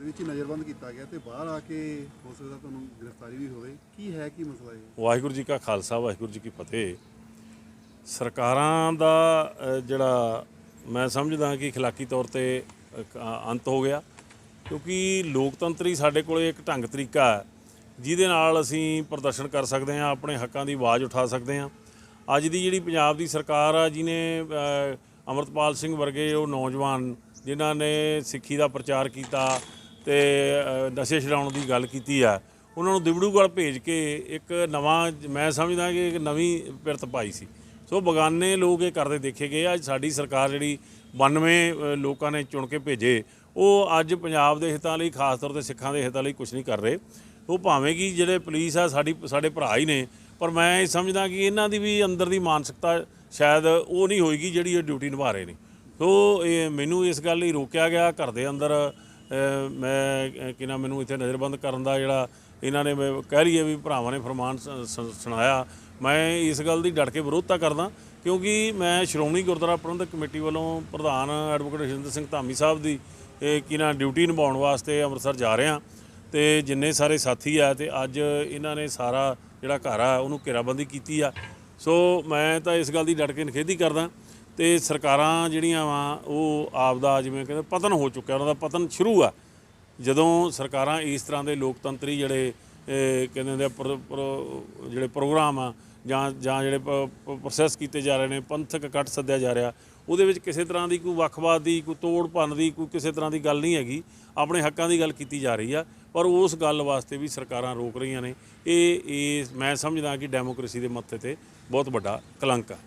ਦੇ ਵਿੱਚ ਨਜ਼ਰਬੰਦ ਕੀਤਾ ਗਿਆ ਤੇ ਬਾਹਰ ਆ ਕੇ ਹੋ ਸਕਦਾ ਤੁਹਾਨੂੰ ਗ੍ਰਿਫਤਾਰੀ ਵੀ ਹੋਵੇ। ਕੀ ਹੈ, ਕੀ ਮਸਲਾ ਇਹ? ਵਾਹਿਗੁਰੂ ਜੀ ਕਾ ਖਾਲਸਾ, ਵਾਹਿਗੁਰੂ ਜੀ ਕੀ ਫਤਿਹ। ਸਰਕਾਰਾਂ ਦਾ ਜਿਹੜਾ ਮੈਂ ਸਮਝਦਾ ਕਿ ਖਲਾਕੀ ਤੌਰ ਤੇ ਅੰਤ ਹੋ ਗਿਆ। ਕਿਉਂਕਿ ਲੋਕਤੰਤਰੀ ਸਾਡੇ ਕੋਲ ਇੱਕ ਢੰਗ ਤਰੀਕਾ ਹੈ, ਜਿਹਦੇ ਨਾਲ ਅਸੀਂ ਪ੍ਰਦਰਸ਼ਨ ਕਰ ਸਕਦੇ ਹਾਂ, ਆਪਣੇ ਹੱਕਾਂ ਦੀ ਆਵਾਜ਼ ਉਠਾ ਸਕਦੇ ਹਾਂ। ਅੱਜ ਦੀ ਜਿਹੜੀ ਪੰਜਾਬ ਦੀ ਸਰਕਾਰ ਆ ਜਿਨੇ ਅਮਰਤਪਾਲ ਸਿੰਘ ਵਰਗੇ ਉਹ ਨੌਜਵਾਨ, ਜਿਨ੍ਹਾਂ ਨੇ ਸਿੱਖੀ ਦਾ ਪ੍ਰਚਾਰ ਕੀਤਾ ਤੇ ਨਸ਼ੇ ਛਡਾਉਣ ਦੀ ਗੱਲ ਕੀਤੀ ਆ, ਉਹਨਾਂ ਨੂੰ ਦਿਵੜੂਗੜ ਭੇਜ ਕੇ ਇੱਕ ਨਵਾਂ, ਮੈਂ ਸਮਝਦਾ ਕਿ ਇੱਕ ਨਵੀਂ ਪਿਰਤ ਪਾਈ ਸੀ। ਸੋ ਬਗਾਨੇ ਲੋਕ ਇਹ ਕਰਦੇ ਦੇਖੇ ਗਏ ਅੱਜ ਸਾਡੀ ਸਰਕਾਰ ਜਿਹੜੀ 92 ਲੋਕਾਂ ਨੇ ਚੁਣ ਕੇ ਭੇਜੇ, ਉਹ ਅੱਜ ਪੰਜਾਬ ਦੇ ਹਿੱਤਾਂ ਲਈ, ਖਾਸ ਤੌਰ ਤੇ ਸਿੱਖਾਂ ਦੇ ਹਿੱਤਾਂ ਲਈ ਕੁਝ ਨਹੀਂ ਕਰ ਰਹੇ। ਉਹ ਭਾਵੇਂ ਕਿ ਜਿਹੜੇ ਪੁਲਿਸ ਆ, ਸਾਡੀ, ਸਾਡੇ ਭਰਾ ਹੀ ਨੇ, ਪਰ ਮੈਂ ਇਹ ਸਮਝਦਾ ਕਿ ਇਹਨਾਂ ਦੀ ਵੀ ਅੰਦਰ ਦੀ ਮਾਨਸਿਕਤਾ ਸ਼ਾਇਦ ਉਹ ਨਹੀਂ ਹੋਏਗੀ ਜਿਹੜੀ ਇਹ ਡਿਊਟੀ ਨਿਭਾ ਰਹੇ ਨੇ। ਸੋ ਇਹ ਮੈਨੂੰ ਇਸ ਗੱਲ ਲਈ ਰੋਕਿਆ ਗਿਆ, ਘਰ ਦੇ ਅੰਦਰ ਮੈਂ ਅ, ਕਿ ਨਾ ਮੈਨੂੰ ਇੱਥੇ ਨਜ਼ਰਬੰਦ ਕਰਨ ਦਾ ਜਿਹੜਾ ਇਹਨਾਂ ਨੇ ਮੈਂ ਕਹਿ ਲਈਏ ਵੀ ਭਰਾਵਾਂ ਨੇ ਫਰਮਾਨ ਸ- ਸੁਣਾਇਆ। ਮੈਂ ਇਸ ਗੱਲ ਦੀ ਡਟ ਕੇ ਵਿਰੋਧਤਾ ਕਰਦਾ ਕਿਉਂਕਿ ਮੈਂ ਸ਼੍ਰੋਮਣੀ ਗੁਰਦੁਆਰਾ ਪ੍ਰਬੰਧਕ ਕਮੇਟੀ ਵੱਲੋਂ ਪ੍ਰਧਾਨ ਐਡਵੋਕੇਟ ਰਜਿੰਦਰ ਸਿੰਘ ਧਾਮੀ ਸਾਹਿਬ ਦੀ ਇਹ ਕਿ ਨਾ ਡਿਊਟੀ ਨਿਭਾਉਣ ਵਾਸਤੇ ਅੰਮ੍ਰਿਤਸਰ ਜਾ ਰਿਹਾ। ਤੇ ਜਿੰਨੇ ਸਾਰੇ ਸਾਥੀ ਆ ਤੇ ਅੱਜ ਇਹਨਾਂ ਨੇ ਸਾਰਾ ਜਿਹੜਾ ਘਰ ਆ ਉਹਨੂੰ ਘੇਰਾਬੰਦੀ ਕੀਤੀ ਆ। ਸੋ ਮੈਂ ਤਾਂ ਇਸ ਗੱਲ ਦੀ ਡਟ ਕੇ ਨਿਖੇਧੀ ਕਰਦਾ। ਤੇ ਸਰਕਾਰਾਂ ਜਿਹੜੀਆਂ ਵਾ, ਉਹ ਆਪ ਦਾ ਜਿਵੇਂ ਕਹਿੰਦੇ ਪਤਨ ਹੋ ਚੁੱਕਿਆ, ਉਹਨਾਂ ਦਾ ਪਤਨ ਸ਼ੁਰੂ ਆ। ਜਦੋਂ ਸਰਕਾਰਾਂ ਇਸ ਤਰ੍ਹਾਂ ਦੇ ਲੋਕਤੰਤਰੀ ਜਿਹੜੇ ਕਹਿੰਦੇ ਹੁੰਦੇ ਆ, ਪ੍ਰੋ- ਪ੍ਰੋ- ਜਿਹੜੇ ਪ੍ਰੋਗਰਾਮ ਆ, ਜਾਂ ਜਾਂ ਜਿਹੜੇ ਪ੍ਰੋਸੈਸ ਕੀਤੇ ਜਾ ਰਹੇ ਨੇ, ਪੰਥਕ ਇਕੱਠ ਸੱਦਿਆ ਜਾ ਰਿਹਾ, ਉਹਦੇ ਵਿੱਚ ਕਿਸੇ ਤਰ੍ਹਾਂ ਦੀ ਕੋਈ ਵੱਖਵਾਦ ਦੀ, ਕੋਈ ਤੋੜ ਭੰਨ ਦੀ, ਕੋਈ ਕਿਸੇ ਤਰ੍ਹਾਂ ਦੀ ਗੱਲ ਨਹੀਂ ਹੈਗੀ। ਆਪਣੇ ਹੱਕਾਂ ਦੀ ਗੱਲ ਕੀਤੀ ਜਾ ਰਹੀ ਆ, ਪਰ ਉਸ ਗੱਲ ਵਾਸਤੇ ਵੀ ਸਰਕਾਰਾਂ ਰੋਕ ਰਹੀਆਂ ਨੇ। ਇਹ ਇਹ ਮੈਂ ਸਮਝਦਾ ਕਿ ਡੈਮੋਕ੍ਰੇਸੀ ਦੇ ਮੱਥੇ ਤੇ ਬਹੁਤ ਵੱਡਾ ਕਲੰਕ ਆ।